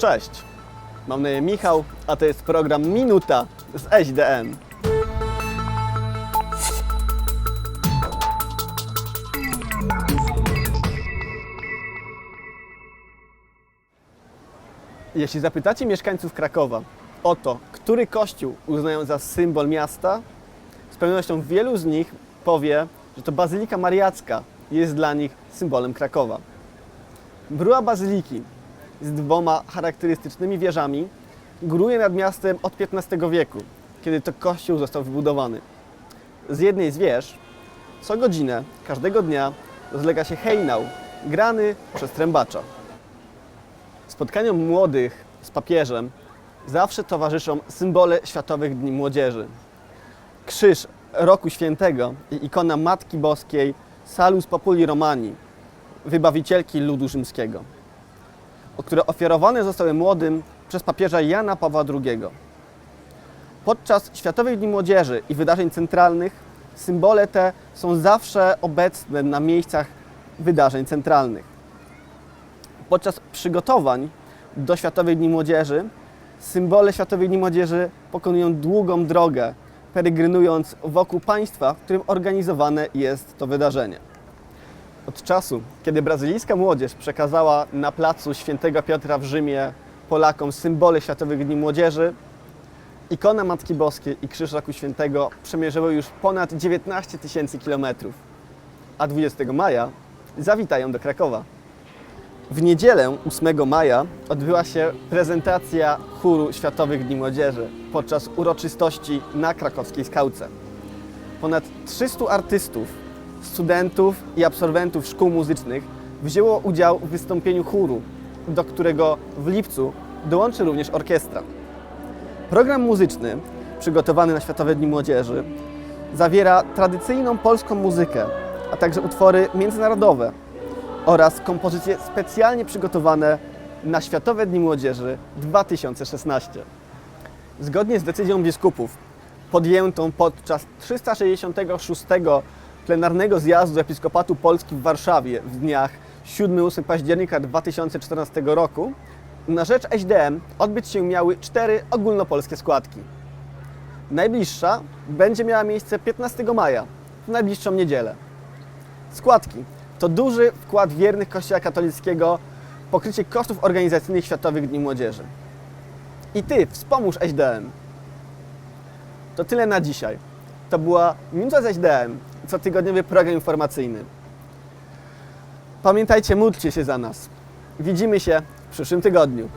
Cześć, mam na imię Michał, a to jest program Minuta z SDN. Jeśli zapytacie mieszkańców Krakowa o to, który kościół uznają za symbol miasta, z pewnością wielu z nich powie, że to Bazylika Mariacka jest dla nich symbolem Krakowa. Bryła bazyliki z dwoma charakterystycznymi wieżami góruje nad miastem od XV wieku, kiedy to kościół został wybudowany. Z jednej z wież co godzinę, każdego dnia rozlega się hejnał, grany przez trębacza. Spotkaniom młodych z papieżem zawsze towarzyszą symbole Światowych Dni Młodzieży. Krzyż Roku Świętego i ikona Matki Boskiej Salus Populi Romani, wybawicielki ludu rzymskiego, które ofiarowane zostały młodym przez papieża Jana Pawła II. Podczas Światowych Dni Młodzieży i wydarzeń centralnych symbole te są zawsze obecne na miejscach wydarzeń centralnych. Podczas przygotowań do Światowych Dni Młodzieży symbole Światowych Dni Młodzieży pokonują długą drogę, peregrynując wokół państwa, w którym organizowane jest to wydarzenie. Od czasu, kiedy brazylijska młodzież przekazała na placu Świętego Piotra w Rzymie Polakom symbole Światowych Dni Młodzieży, ikona Matki Boskiej i Krzyż Roku Świętego przemierzyły już ponad 19 tysięcy kilometrów, a 20 maja zawitają do Krakowa. W niedzielę 8 maja odbyła się prezentacja chóru Światowych Dni Młodzieży podczas uroczystości na krakowskiej skałce. Ponad 300 artystów, studentów i absolwentów szkół muzycznych wzięło udział w wystąpieniu chóru, do którego w lipcu dołączy również orkiestra. Program muzyczny przygotowany na Światowe Dni Młodzieży zawiera tradycyjną polską muzykę, a także utwory międzynarodowe oraz kompozycje specjalnie przygotowane na Światowe Dni Młodzieży 2016. Zgodnie z decyzją biskupów podjętą podczas 366 plenarnego zjazdu Episkopatu Polski w Warszawie w dniach 7-8 października 2014 roku na rzecz SDM odbyć się miały cztery ogólnopolskie składki. Najbliższa będzie miała miejsce 15 maja, w najbliższą niedzielę. Składki to duży wkład wiernych Kościoła katolickiego w pokrycie kosztów organizacyjnych Światowych Dni Młodzieży. I Ty wspomóż SDM. To tyle na dzisiaj. To była Minuta z SDM, cotygodniowy program informacyjny. Pamiętajcie, módlcie się za nas. Widzimy się w przyszłym tygodniu.